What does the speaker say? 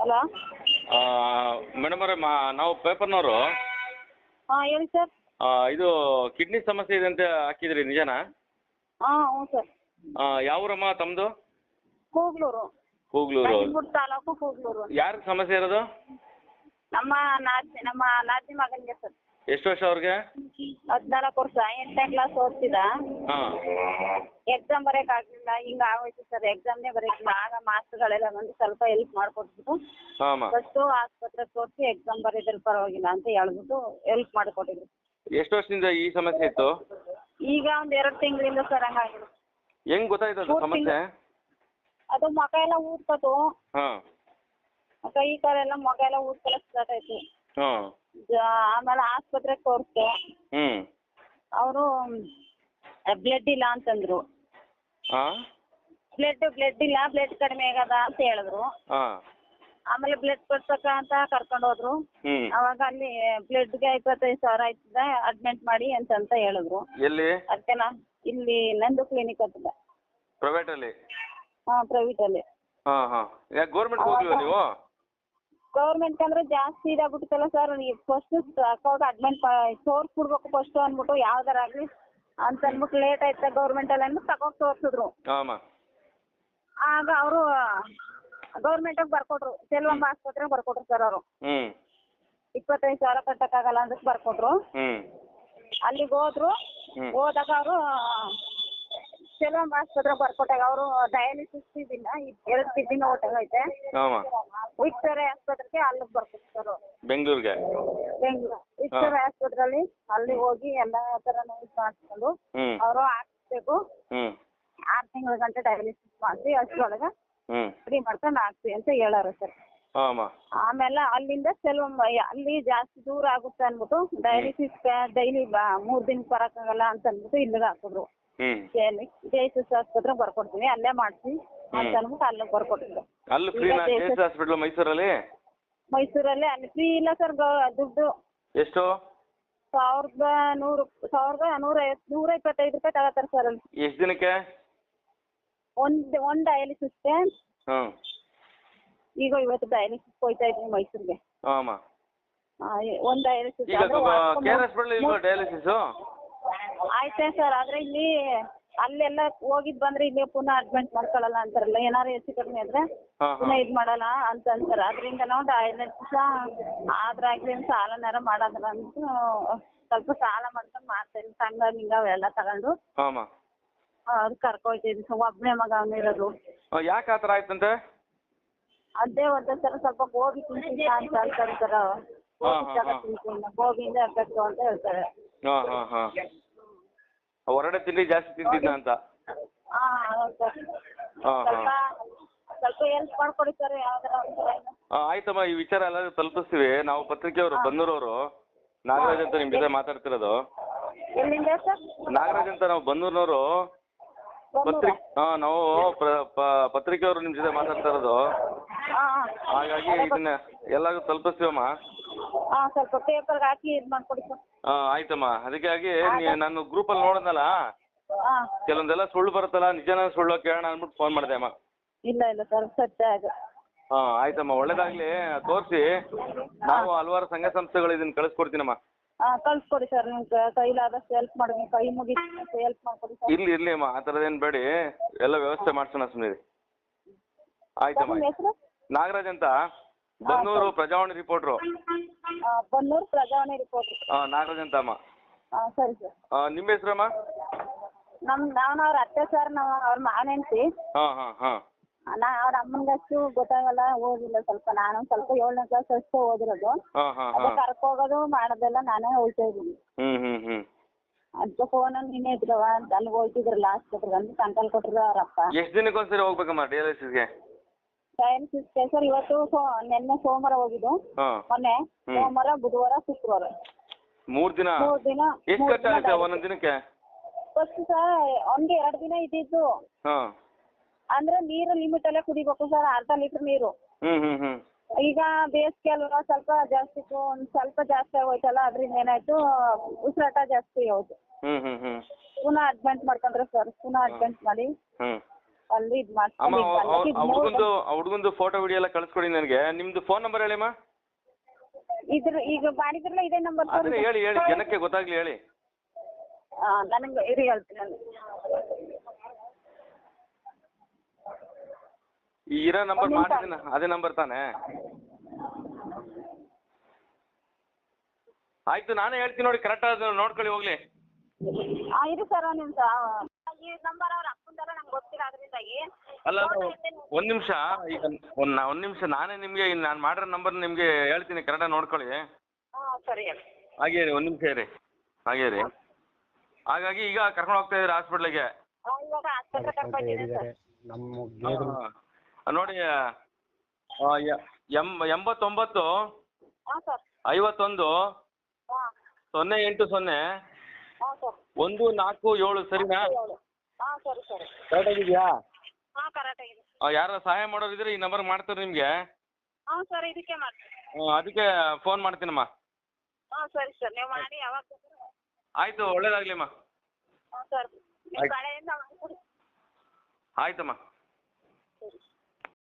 Hello? Madam ಅವರೇ ಮಾ ನಾವು ಪೇಪರ್ನವರು. ಹಾಂ ಹೇಳಿ ಸರ್. ಇದು ಕಿಡ್ನಿ ಸಮಸ್ಯೆ ಇದೆ ಅಂತ ಹಾಕಿದ್ರಿ ನಿಜನಾ? ಹಾಂ ಹ್ಞೂ ಸರ್. ಯಾವ ಊರಮ್ಮ ತಮ್ಮದು ಕೂಗ್ಲೂರು ಕೂಗ್ಲೂರು ನಂಜನಗೂಡು ತಾಲೂಕು ಕೂಗ್ಲೂರು ಯಾರಿಗೆ ಸಮಸ್ಯೆ ಇರೋದು? ನಮ್ಮ ನಾದಿ ನಮ್ಮ ನಾದಿ ಮಗನಿಗೆ ಸರ್. ಎಷ್ಟು ವರ್ಷ ಅವ್ರಿಗೆ? ಹದಿನಾಲ್ಕು ವರ್ಷ ಎಂಟನೇ ಕ್ಲಾಸ್ ಓದ್ತಿದ್ದ. ಹಾಂ. ಎಕ್ಸಾಮ್ ಬರೆಯಕ್ ಆಗ್ಲಿಲ್ಲ ಹಿಂಗ ಆಗೋಯ್ತು ಸರ್ ಎಕ್ಸಾಮ್ನೇ ಬರೆಯಕ್ಕಿಲ್ಲ ಆಗ ಮಾಸ್ಟರ್ಗಳೆಲ್ಲ ಬಂದು ಸ್ವಲ್ಪ ಹೆಲ್ಪ್ ಮಾಡ್ಕೊಟ್ಬಿಟ್ಟು ಹಾಂ ಆಸ್ಪತ್ರೆ ಫಸ್ಟು ಆಸ್ಪತ್ರೆಗೆ ತೋರಿಸಿ ಎಕ್ಸಾಮ್ ಬರೆಯೋದ್ರಲ್ಲಿ ಪರವಾಗಿಲ್ಲ ಅಂತ ಹೇಳ್ಬಿಟ್ಟು ಹೆಲ್ಪ್ ಮಾಡ್ಕೊಟ್ಟಿದ್ರು. ಎಷ್ಟು ವರ್ಷದಿಂದ ಈ ಸಮಸ್ಯೆ ಇತ್ತು? ಈಗ ಒಂದ್ ಎರಡ್ ತಿಂಗಳಿಂದ ಸರ್ ಹಂಗಾಗಿದೆ ಹೆಂಗ್ ಗೊತ್ತಾಯ್ತು ಅದು ಮೂರ್ ಸಮಸ್ಯೆ? ಅದು ಮಗ ಎಲ್ಲ ಊದ್ಕೊತು. ಹಾಂ. ಕೈ ಕಾಲೆಲ್ಲ ಮಗ ಎಲ್ಲ ಊದ್ಕೊಳಕ್ ಸ್ಟಾರ್ಟ್ ಆಯ್ತು. ಹಾಂ. ಆಮೇಲೆ ಆಸ್ಪತ್ರೆಗೆ ತೋರಿಸ್ದೆ ಹ್ಮ್. ಅವರು ಬ್ಲಡ್ ಇಲ್ಲ ಅಂತಂದ್ರು. ಅಂದ್ರು ಬ್ಲಡ್ ಬ್ಲಡ್ ಇಲ್ಲ ಬ್ಲಡ್ ಕಡಿಮೆ ಆಗದ ಅಂತ ಹೇಳಿದ್ರು. ಹಾಂ ಆಮೇಲೆ ಬ್ಲಡ್ ಕೊಡ್ಸಕ್ಕ ಅಂತ ಕರ್ಕೊಂಡ್ ಹೋದ್ರು. ಅವಾಗ ಅಲ್ಲಿ ಬ್ಲಡ್ಗೆ ಇಪ್ಪತ್ತೈದು ಸಾವಿರ ಆಯ್ತದ ಅಡ್ಮಿಟ್ ಮಾಡಿ ಅಂತ ಅಂತ ಹೇಳಿದ್ರು. ಎಲ್ಲಿ? ಅದಕ್ಕೆ ನಾ ಇಲ್ಲಿ ನಂದು ಕ್ಲಿನಿಕ್ ಹತ್ರ ಪ್ರೈವೇಟ್ ಅಲ್ಲಿ? ಹಾಂ ಹಾ ಯಾಕೆ ಗೌರ್ಮೆಂಟ್ ಹೋಗ್ಲಿಲ್ಲ ನೀವು? ಗೌರ್ಮೆಂಟ್ ಅಂದ್ರೆ ಜಾಸ್ತಿ ಇದಾಗ್ಬಿಟ್ಟಿತ್ತಲ್ಲ ಸರ್ ಫಸ್ಟ್ ಅಕೌಂಟ್ ಅಡ್ಮಿಟ್ ತೋರಿಸ್ಬಿಡ್ಬೇಕು ಫಸ್ಟ್ ಅಂದ್ಬಿಟ್ಟು ಯಾವ್ದಾರ ಆಗ್ಲಿ ಅಂತ ಅಂದ್ಬಿಟ್ಟು ಲೇಟ್ ಆಯ್ತಾ ಗೌರ್ಮೆಂಟಲ್ಲಿ ಅಂದ್ಬಿಟ್ಟು ತಗೊಂಡ್ ತೋರ್ಸಿದ್ರು. ಆಗ ಅವರು ಗೌರ್ಮೆಂಟ್ ಬರ್ಕೊಟ್ರು ಸೆಲ್ವಂ ಆಸ್ಪತ್ರೆಗೆ ಬರ್ಕೊಟ್ರು ಸರ್ ಅವರು. ಇಪ್ಪತ್ತೈದು ಸಾವಿರ ಕಟ್ಟಕ್ಕಾಗಲ್ಲ ಅಂತ ಬರ್ಕೊಟ್ರು. ಅಲ್ಲಿಗ್ ಹೋದ್ರು. ಹೋದಾಗ ಅವರು ಸೆಲ್ವಂ ಆಸ್ಪತ್ರೆಗೆ ಬರ್ಕೊಟ್ಟಾಗ ಅವರು ಡಯಾಲಿಸಿಸ್ ಇದನ್ನ ಎರಡು ಕಿಡ್ನಿನ ಹೊಟ್ಟೆಗೈತೆ ಹಾಂ ವಿಕ್ಟೋರಿಯಾ ಆಸ್ಪತ್ರೆಗೆ ಅಲ್ಲಿಗೆ ಸರ್ ಬೆಂಗಳೂರಿಗೆ? ಬೆಂಗಳೂರು. ವಿಕ್ಟೋರಿಯಾ ಆಸ್ಪತ್ರೆಯಲ್ಲಿ ಅಲ್ಲಿ ಹೋಗಿ ಎಲ್ಲಾ ತರ ಇದು ಮಾಡಿಸ್ಕೊಂಡು ಅವರು ಹಾಕ್ಸ್ಬೇಕು. ಆರು ತಿಂಗಳ ಗಂಟೆ ಡಯಾಲಿಸಿಸ್ ಮಾಡಿಸಿ ಅಷ್ಟರೊಳಗೆ ಹ್ಞೂ ಫ್ರೀ ಮಾಡ್ಕೊಂಡು ಹಾಕ್ಸಿ ಅಂತ ಹೇಳಾರ ಸರ್ ಹಾಂ ಆಮೇಲೆ ಅಲ್ಲಿಂದ ಕೆಲವೊಮ್ಮೆ ಅಲ್ಲಿ ಜಾಸ್ತಿ ದೂರ ಆಗುತ್ತೆ ಅಂದ್ಬಿಟ್ಟು ಡಯಾಲಿಸಿಸ್ ಡೈಲಿ ಮೂರ್ ದಿನ ಬರೋಕ್ಕಾಗಲ್ಲ ಅಂತ ಅಂದ್ಬಿಟ್ಟು ಇಲ್ಲಿಗೆ ಹಾಕಿದ್ರು. ಹ್ಞೂ ಜೇಸಸ್ ಆಸ್ಪತ್ರೆಗೆ ಬರ್ಕೊಡ್ತೀನಿ ಅಲ್ಲೇ ಮಾಡಿಸಿ ಅಂತ ಅಂದ್ಬಿಟ್ಟು ಅಲ್ಲಿಗೆ ಬರ್ಕೊಟ್ಟಿದ್ರು ಅಲ್ಲಿ ಫ್ರೀ ಈಗ ಹಾಸ್ಪಿಟ್ಲ್ ಮೈಸೂರಲ್ಲಿ? ಮೈಸೂರಲ್ಲಿ ಅಲ್ಲಿ ಫ್ರೀ ಇಲ್ಲ ಸರ್ ದುಡ್ಡು. ಎಷ್ಟು? ಸಾವಿರದ ನೂರು ಸಾವಿರದ ನೂರ ಐವತ್ತು ನೂರ ಇಪ್ಪತ್ತೈದು ರೂಪಾಯಿ ತಗೋತಾರೆ ಸರ್ ಅಲ್ಲಿ. ಎಷ್ಟು ದಿನಕ್ಕೆ? ಒಂದ್ ಒಂದ್ ಡಯಾಲಿಸಿಸ್ಗೆ ಹಾಂ ಈಗ ಇವತ್ತು ಡಯಾಲಿಸಿಸ್ ಹೋಯ್ತಾ ಇದ್ದೀನಿ ಮೈಸೂರಿಗೆ. ಹಾಂ ಒಂದ್ ಡಯಾಲಿಸಿಸ್ ಈಗ ಕೆ ಆರ್ ಹಾಸ್ಪಿಟ್ಲ್ ಇಲ್ವಾ ಡಯಾಲಿಸಿಸು ಆಯ್ತಾ ಸರ್ ಆದ್ರೆ ಇಲ್ಲಿ ಅಲ್ಲೆಲ್ಲ ಹೋಗಿದ್ ಬಂದ್ರೆ ಇಲ್ಲೇ ಪುನಃ ಅಡ್ಮಿಟ್ ಮಾಡ್ಕೊಳಲ್ಲ ಅಂತಾರಲ್ಲ ಏನಾರ ಹೆಚ್ಚು ಕಡಿಮೆ ಆದ್ರೆ ಹಾಂ ಪುನಃ ಇದ್ ಮಾಡಲ್ಲ ಅಂತ ಅಂತಾರೆ. ಅದ್ರಿಂದ ನಾವು ಡಯಾಲಿಸಿಸ್ ಆದ್ರಾಗ್ಲಿ ಸಾಲನಾರ ಮಾಡೋದ್ರ ಅಂತ ಸ್ವಲ್ಪ ಸಾಲ ಮಾಡ್ಕೊಂಡ್ ಮಾಡ್ತೇನೆ. ಸಂಘ ಗಿಂಗ ಅವೆಲ್ಲ ತಗೊಂಡು ಹಾಂ ಅದು ಕರ್ಕೊಯ್ತಿದ್ವಿ ಸೊ ಒಬ್ಬನೇ ಮಗ ಅವನಿರೋದು ಯಾಕೆ ಆ ಥರ ಆಯ್ತಂತೆ? ಅದೇ ಒಂದೇ ಸಲ ಸ್ವಲ್ಪ ಗೋಬಿ ತಿಂತೀನಿ ಅಂತ ಹೇಳ್ತಾರೆ ಸರ್ ಗೋಬಿ ಜಾಗ ಹಾ. ಗೋಬಿಯಿಂದ ಎಫೆಕ್ಟ್ ಅಂತ ಹೇಳ್ತಾರೆ. ಹಾಂ ಹಾಂ ಹಾಂ. ಹೊರಗಡೆ ತಿಂಡಿ ಜಾಸ್ತಿ ತಿಂತಿದ್ದ ಅಂತ. ಹಾ ಹೌದು. ಸರ್ ಹಾಂ. ಸ್ವಲ್ಪ ಸ್ವಲ್ಪ ಹೆಲ್ಪ್ ಮಾಡ್ಕೊಡಿ ಸರ್ ಯಾವ್ದಾರ ಒಂಥರ ಹಾಂ ಆಯ್ತಮ್ಮ ಈ ವಿಚಾರ ಎಲ್ಲರೂ ತಲುಪಿಸ್ತೀವಿ. ನಾವು ಪತ್ರಿಕೆಯವರು ಬನ್ನೂರವರು. ನಾಗರಾಜ್ ಅಂತ ನಿಮ್ಮ ಜೊತೆ ಮಾತಾಡ್ತಿರೋದು. ಎಲ್ಲಿಂದ ಸರ್? ನಾಗರಾಜ್ ಅಂತ ನಾವು ಬಂದೂರ್ನವರು ಪತ್ರಿಕೆ ಹಾಂ ನಾವು ಪ್ರ- ಪ- ಪತ್ರಿಕೆಯವರು ನಿಮ್ಮ ಜೊತೆ ಮಾತಾಡ್ತಾ ಇರೋದು. ಹಾಂ ಹಾಗಾಗಿ ಇದನ್ನ ಎಲ್ಲರಿಗೂ ತಲುಪಿಸ್ತೀವಮ್ಮ? ಹಾ ಸ್ವಲ್ಪ ಪೇಪರ್ಗೆ ಹಾಕಿ ಇದು ಮಾಡ್ಕೊಡಿ ಸರ್. ಹಾಂ ಆಯ್ತಮ್ಮ. ಅದಕ್ಕಾಗಿ ನೀ- ನಾನು ಗ್ರೂಪಲ್ಲಿ ಅಲ್ಲಿ ಹಾಂ ಕೆಲವೊಂದೆಲ್ಲ ಸುಳ್ಳು ಬರುತ್ತಲ್ಲ ನಿಜನ ಸುಳ್ಳು ಕೇಳೋಣ ಅಂದ್ಬಿಟ್ಟು ಫೋನ್ ಮಾಡಿದೆ ಅಮ್ಮ. ಇಲ್ಲ ಇಲ್ಲ ಸರ್ ಸತ್ಯ ಅದು. ಹಾ ಆಯ್ತಮ್ಮ ಒಳ್ಳೇದಾಗ್ಲಿ ತೋರಿಸಿ. ನಾವು ಹಲವಾರು ಸಂಘ ಸಂಸ್ಥೆಗಳು ಇದನ್ನ ಕಳಿಸ್ಕೊಡ್ತೀನಮ್ಮ. ಹಾಂ ಕಳ್ಸ್ಕೊಡಿ ಸರ್ ನಿಮ್ಮ ಕೈಲಾದಷ್ಟು ಹೆಲ್ಪ್ ಮಾಡಿ ಕೈ ಮುಗಿದು ಹೆಲ್ಪ್ ಮಾಡ್ಕೊಡಿ ಸರ್. ಇರ್ಲಿ ಇರ್ಲಿ ಅಮ್ಮ ಆ ಥರದ್ದೇನು ಬೇಡಿ. ಎಲ್ಲ ವ್ಯವಸ್ಥೆ ಮಾಡ್ಸೋಣ ಸುಮ್ಮನೆ ಆಯ್ತಮ್ಮ ನಿಮ್ಮ ಹೆಸರು? ನಾಗರಾಜ್ ಅಂತ. ಬನ್ನೂರು ಪ್ರಜಾವಾಣಿ ರಿಪೋರ್ಟ್ರು ಬನ್ನೂರು ಪ್ರಜಾವಾಣಿ ರಿಪೋರ್ಟ್ ಹಾಂ ನಾಗರಾಜ್ ಅಂತ ಅಮ್ಮ. ಹಾಂ ಸರಿ ಸರ್. ಆ, ನಿಮ್ಮ ಹೆಸರಮ್ಮ? ನಮ್ಮ ನಾನು ಅವ್ರ ಅತ್ತೆ ಸರ್ ನಾವು ಅವ್ರ ಮಾವನ ಹೆಂಡ್ತಿ. ಹಾಂ ಹಾಂ ಹಾಂ. ನಾ ಅವ್ರ ಅಮ್ಮಂಗಷ್ಟು ಅಷ್ಟು ಗೊತ್ತಾಗಲ್ಲ ಓದಿಲ್ಲ ಸ್ವಲ್ಪ. ನಾನು ಸ್ವಲ್ಪ ಏಳನೇ ಕ್ಲಾಸ್ ಅಷ್ಟೇ ಓದಿರೋದು. ಹಾಂ ಹಾಂ ಅದೇ ಹಾಂ ಕರ್ಕೋಗೋದು ಮಾಡೋದೆಲ್ಲ ನಾನೇ ಹೋಗ್ತಾ ಹ್ಞೂ ಹ್ಞೂ ಹ್ಞೂ ಅದಕ್ಕೆ ಫೋನ್ ನಿನ್ನೆ ಇದ್ರವ ಅಂತ ಅಲ್ಲಿಗೆ ಹೋಗ್ತಿದ್ರಲ್ಲ ಆಸ್ಪತ್ರೆಗೆ ಅಂತ ಸಂಕಲ್ ಕೊಟ್ಟರು ಅವರಪ್ಪ. ಎಷ್ಟು ದಿನಕ್ಕೆ ಒಂದ್ಸರಿ ಹೋಗ್ಬೇಕಮ್ಮ ಡಯಾಲಿಸಿಸ್ಗೆ ಡಯಾಲಿಸಿಸ್ ಸರ್ ಇವತ್ತು ಸೋ ನಿನ್ನೆ ಸೋಮವಾರ ಹೋಗಿದ್ದು. ಹಾಂ. ಮೊನ್ನೆ ಹ್ಮ್. ಸೋಮವಾರ ಬುಧವಾರ ಶುಕ್ರವಾರ. ಮೂರ್ ದಿನ? ಮೂರ್ ದಿನ ಎಷ್ಟು ಖರ್ಚಾಗುತ್ತೆ ಒಂದೊಂದು ದಿನಕ್ಕೆ? ಫಸ್ಟ್ ಸರ್ ಅವ್ನಿಗೆ ಎರಡು ದಿನ ಇದ್ದಿದ್ದು. ಹಾಂ. ಅಂದ್ರೆ ನೀರು ಲಿಮಿಟ್ ಅಲ್ಲೇ ಕುಡಿಬೇಕು ಸರ್ ಅರ್ಧ ಲೀಟರ್ ನೀರು. ಈಗ ಬೇಸಿಗೆ ಅಲ್ವಾ ಸ್ವಲ್ಪ ಜಾಸ್ತಿ ಒಂದ್ ಒಂದು ಸ್ವಲ್ಪ ಜಾಸ್ತಿ ಆಗೋಯ್ತಲ್ಲ ಅದ್ರಿಂದ ಏನಾಯ್ತು ಉಸಿರಾಟ ಜಾಸ್ತಿ ಹೌದು. ಹ್ಞೂ ಹ್ಞೂ ಪುನಃ ಅಡ್ಮಿಟ್ ಮಾಡ್ಕೊಂಡ್ರೆ ಸರ್ ಪುನಃ ಅಡ್ಮಿಟ್ ಮಾಡಿ. ಅಲ್ಲಿ ಇದ್ ಅಮ್ಮ ಮಾಡ್ಕೊಂಡು ಹುಡುಗಂದು ಆ ಹುಡುಗಂದು ಫೋಟೋ ವಿಡಿಯೋ ಎಲ್ಲ ಕಳಿಸ್ಕೊಡಿ ನನಗೆ. ನಿಮ್ದು ಫೋನ್ ನಂಬರ್ ಹೇಳಿಮ್ಮ ಇದ್ರ ಈಗ ಮಾಡಿದ್ರಲ್ಲ ಇದೇ ನಂಬರ್ ಅದನ್ನೇ ಹೇಳಿ ಹೇಳಿ. ಜನಕ್ಕೆ ಗೊತ್ತಾಗ್ಲಿ ಹೇಳಿ. ನನಗೆ ಇರಿ ಹೇಳ್ತೀನಿ ನಾನು. ಇರೋ ನಂಬರ್ ಮಾಡಿದ್ದೀನಿ ಅದೇ ನಂಬರ್ ತಾನೇ? ಆಯ್ತು ನಾನೇ ಹೇಳ್ತೀನಿ ನೋಡಿ ಕರೆಕ್ಟ್ ಆದ ನೋಡ್ಕೊಳ್ಳಿ ಹೋಗ್ಲಿ. ಆ, ಇರಿ ಸರ್ ಒಂದ್ ನಿಮಿಷ. ಈ ನಂಬರ್ ಅವ್ರ ಅಪ್ಪಂದರ ನಂಗೆ ಗೊತ್ತಿಲ್ಲ ಅದರಿಂದಾಗಿ ಅಲ್ಲ ಒಂದ್ ನಿಮಿಷ ಈಗ ಒಂದು ಒಂದು ನಿಮಿಷ ನಾನೇ ನಿಮ್ಗೆ ನಾನು ಮಾಡಿರೋ ನಂಬರ್ ನಿಮ್ಗೆ ಹೇಳ್ತೀನಿ ಕರೆಕ್ಟಾಗಿ ನೋಡ್ಕೊಳ್ಳಿ. ಹಾಂ ಸರಿ. ಹೇಳಿ ಹಾಗೇ ರೀ ಒಂದ್ ನಿಮಿಷ ಇರಿ. ಹಾಗೇ ರೀ ಹಾಗಾಗಿ ಈಗ ಕರ್ಕೊಂಡು ಹೋಗ್ತಾ ಇದ್ದೀರಾ ಹಾಸ್ಪಿಟ್ಲಿಗೆ ಹಾಂ ಇವಾಗ ಆಸ್ಪತ್ರೆ ಕರ್ಕೊಂಡಿದ್ದೀನಿ ಸರ್. ನಮ್ಮ ಗೇದ್ರು ನೋಡಿ ಆ, ಎಂ ಎಂಬತ್ತೊಂಬತ್ತು ಹಾಂ ಸರ್. ಐವತ್ತೊಂದು ಹಾಂ. ಸೊನ್ನೆ ಎಂಟು ಸೊನ್ನೆ ಹಾಂ ಸರ್. ಒಂದು ನಾಲ್ಕು ಏಳು ಸರಿನಾ? ಹಾ ಹಾಂ ಸರಿ ಸರಿ. ಕರೆಕ್ಟಾಗಿದೆಯಾ? ಹಾ ಕರೆಕ್ಟ್ ಆಗಿದೆ ಯಾರು ಸಹಾಯ ಮಾಡೋರಿದ್ರೆ ಈ ನಂಬರ್ ಮಾಡ್ತಾರೆ ನಿಮಗೆ. ಹಾಂ ಸರ್ ಇದಕ್ಕೆ ಮಾಡ್ತೀನಿ ಅದಕ್ಕೆ ಫೋನ್ ಮಾಡ್ತೀನಮ್ಮ. ಹಾಂ ಸರಿ ಸರ್. ನೀವು ಮಾಡಿ ಯಾವಾಗ ಬೇಕಾದ್ರೂ ಆಯಿತು ನಿಮ್ಮ ಆಯ್ತು. ಆಯ್ತಮ್ಮ.